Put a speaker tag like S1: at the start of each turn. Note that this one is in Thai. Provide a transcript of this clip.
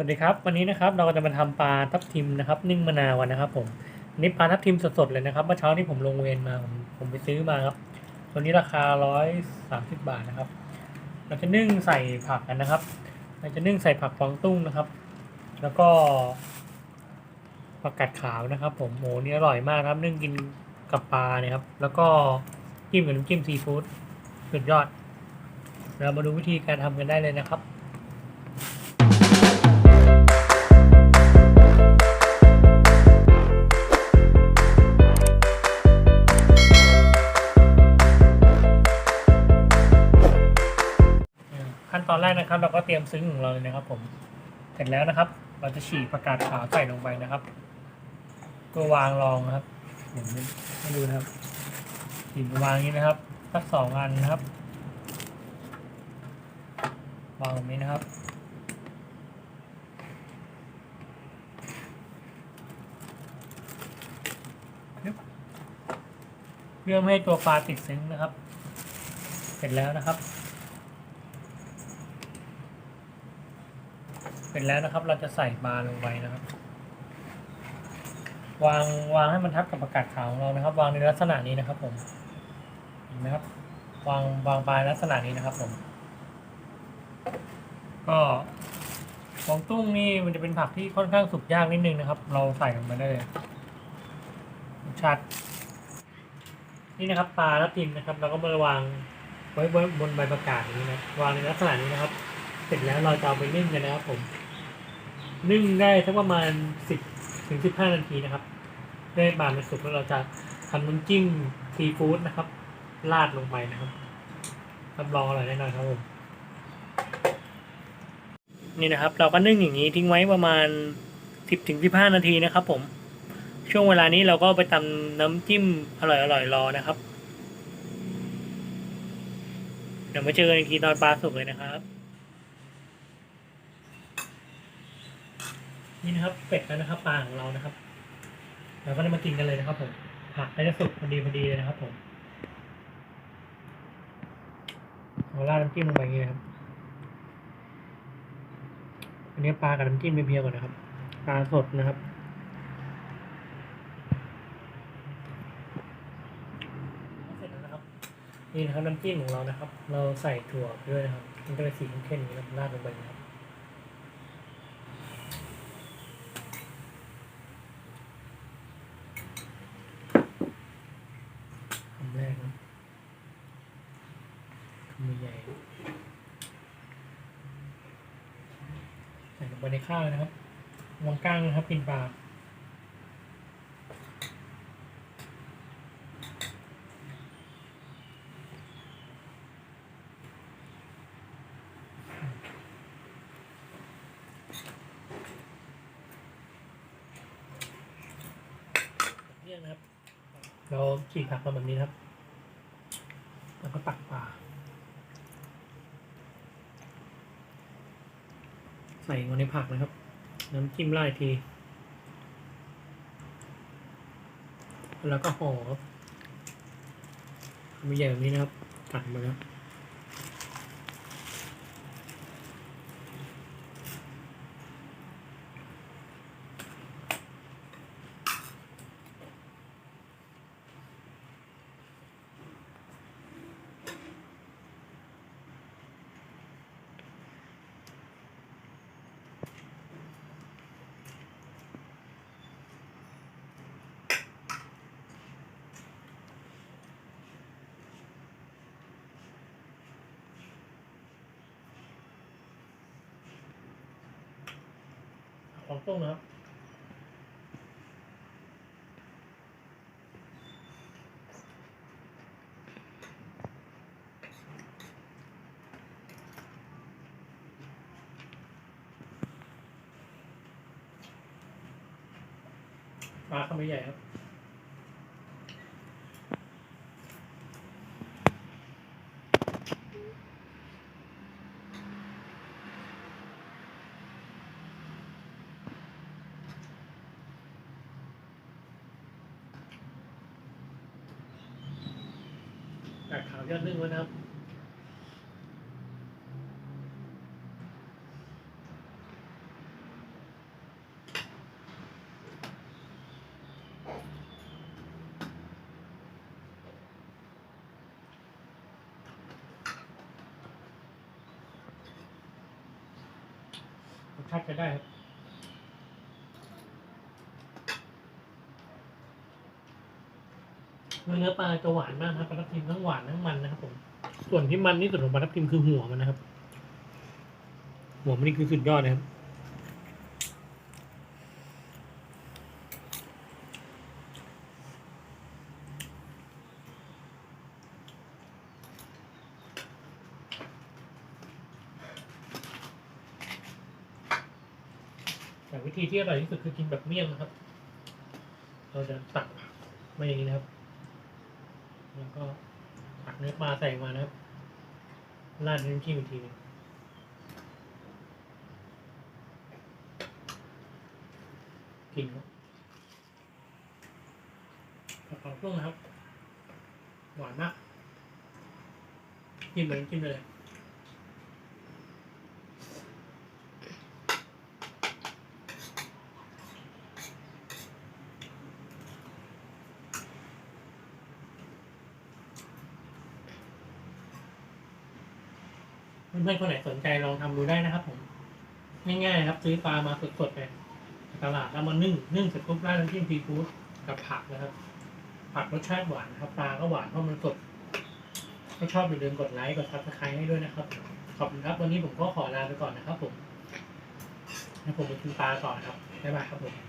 S1: สวัสดีครับวันนี้นะครับเราก็จะมาทำปลาทับทิมนะครับนึ่งมะนาวนะครับ ผมนนี้ปลาทับทิมสดๆเลยนะครับเมื่อเช้านี้ผมลงเวรมาผมผมไปซื้อมาครับตัวนี้ราคาร้อยสามสิบบาทนะครับ เราจะนึ่งใส่ผักกันนะครับ เราจะนึ่งใส่ผักฟองตุ้งนะครับ แล้วก็ผักกาดขาวนะครับ ผมโหนี่อร่อยมากครับนึ่งกินกับปลาเนี่ยครับ แล้วก็จิ้มกับน้ำจิ้มซีฟู้ดสุดยอด เรามาดูวิธีการทำกันได้เลยนะครับ ตอนแรกนะครับเราก็เตรียมซึ้งของเราเลยนะครับ ผม เสร็จแล้วนะครับ เราจะฉีกประกาศขาวใส่ลงไปนะครับก็วางรองนะครับผมให้ดูนะครับฉีกวางอย่างนี้นะครับสักสองอันนะครับวางตรงนี้นะครับเพื่อไม่ให้ตัวปลาติดซึ้งนะครับ เสร็จแล้วนะครับ เส ร็จแล้วนะครับ เราจะใส่ปลาลงไปนะครับ วางวางให้มันทับกับประกาศขาวของเรานะครับ วางในลักษณะนี้นะครับ ผมเห็นไหมครับ วางวางปลายลักษณะนี้นะครับ ผม ก็ฟองตุ้งนี่มันจะเป็นผักที่ค่อนข้างสุกยากนิดนึงนะครับ เราใส่ลงไปได้เลยชาตินี่นะครับปลาทับทิมนะครับ เราก็มาวางไว้บนบนใบประกาศอย่างนี้นะวางในลักษณะนี้นะครับ เสร็จแล้วเราจะเอาไปนึ่งกันนะครับผม นึ่งได้สักประมาณสิบถึงสิบห้านาทีนะครับ ได้ปลามันสุกแล้วเราจะทำน้ำจิ้มซีฟู้ดนะครับ ราดลงไปนะครับรับรองอร่อยแน่นอนครับผมนี่นะครับ เราก็นึ่งอย่างนี้ทิ้งไว้ประมาณสิบถึงสิบห้านาทีนะครับ ผม ช่วงเวลานี้เราก็ไปตำน้ำจิ้มอร่อยๆรอนะครับ เดี๋ยวมาเจอกันอีกทีตอนปลาสุกเลยนะครับ นี่นะครับเป็ดแล้วนะครับปลาของเรานะครับเราก็ได้มากินกันเลยนะครับผมผักก็จะสุกพอดีพอดีเลยนะครับผมเราราดน้ำจิ้มลงไปอย่างนี้นะครับอันนี้ปลากับน้ำจิ้มเพียวๆก่อนนะครับปลาสดนะครับเสร็จแล้วนะครับ นี่นะครับน้ำจิ้มของเรานะครับ เราใส่ถั่วไปด้วยนะครับ มันก็เลยสีเข้มๆอย่างนี้นะครับราดลงไปนะครับ คำแรกนะคำใหญ่ใส่ ลงไปในข้าวนะครับวางก้างนะครับกินปลาเที่ยงนะครับ เราฉีกผักมาแบบนี้ครับ แล้วก็ตักปลา ใส่ลงในผักนะครับ น้ำจิ้มไล่ที แล้วก็ห่อมีใหญ่แบบนี้นะครับตักมาแล้ว ของต้มนะครับปลาคำไม่ใหญ่ครับ เอายอดนึ่งไว้นะครับชัดจะได้ครับ เนื้อปลาจะหวานมากครับปลาทับทิมทั้งหวานทั้งมันนะครับผมส่วนที่มันที่สุดของปลาทับทิมคือหัวมันนะครับ หัวมันนี่คือสุดยอดนะครับแต่วิธีที่อร่อยที่สุดคือกินแบบเมี่ยงนะครับ เราจะตักมาอย่างนี้นะครับ แล้วก็ตักเนื้อปลาใส่มานะครับ ราดน้ำจิ้มอีกทีนึงกินครับผักกาดช่วงนะครับ หวานมากกินเลยกินเลย เพื่อนๆคนไหนสนใจลองทำดูได้นะครับผมง่ายๆครับซื้อปลามาสดๆเลยจากตลาดแล้วมานึ่งนึ่งเสร็จปุ๊บราดน้ำจิ้มซีฟู้ดกับผักนะครับ ผักรสชาติหวานนะครับปลาก็หวานเพราะมันสดถ้าชอบอย่าลืมกดไลค์กดซับสไครต์ให้ด้วยนะครับ ขอบคุณครับวันนี้ผมก็ขอลาไปก่อนนะครับ ผมให้ผมไปกินปลาต่อนครับบ๊ายบายครับผม